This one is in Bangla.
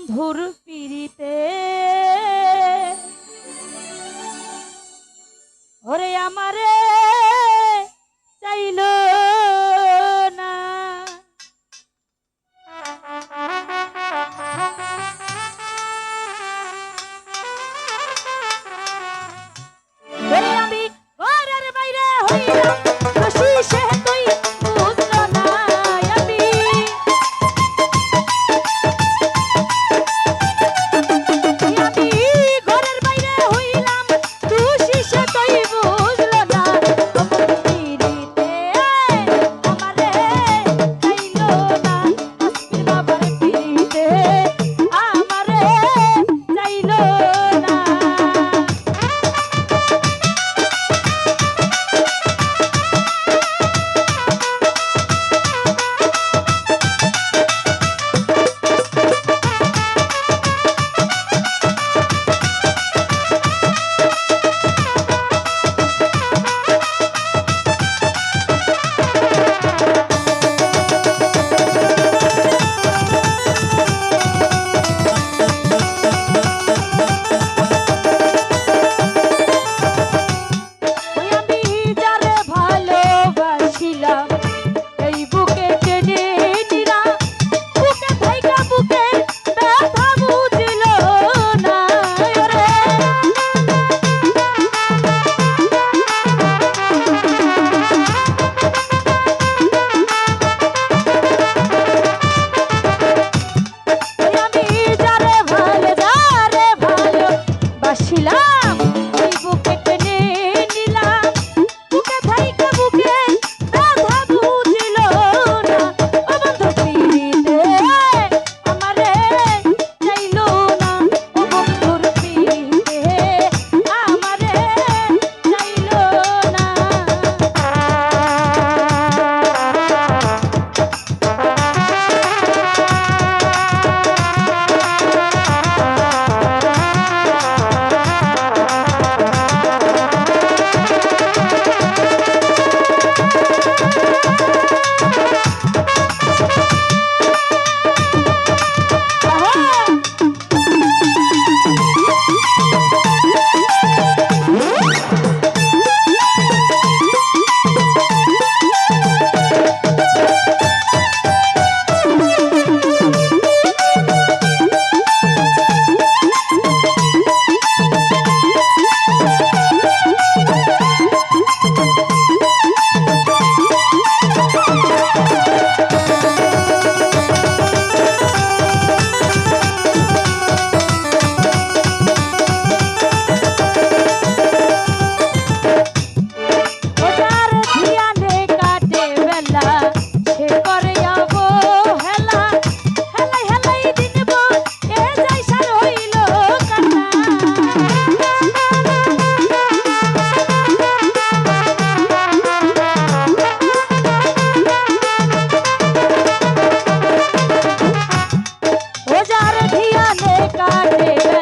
বন্ধুর পিড়িতে। ওরে আমারে চাইল না। আমি বাইরে হইলাম ছিলাম Yeah.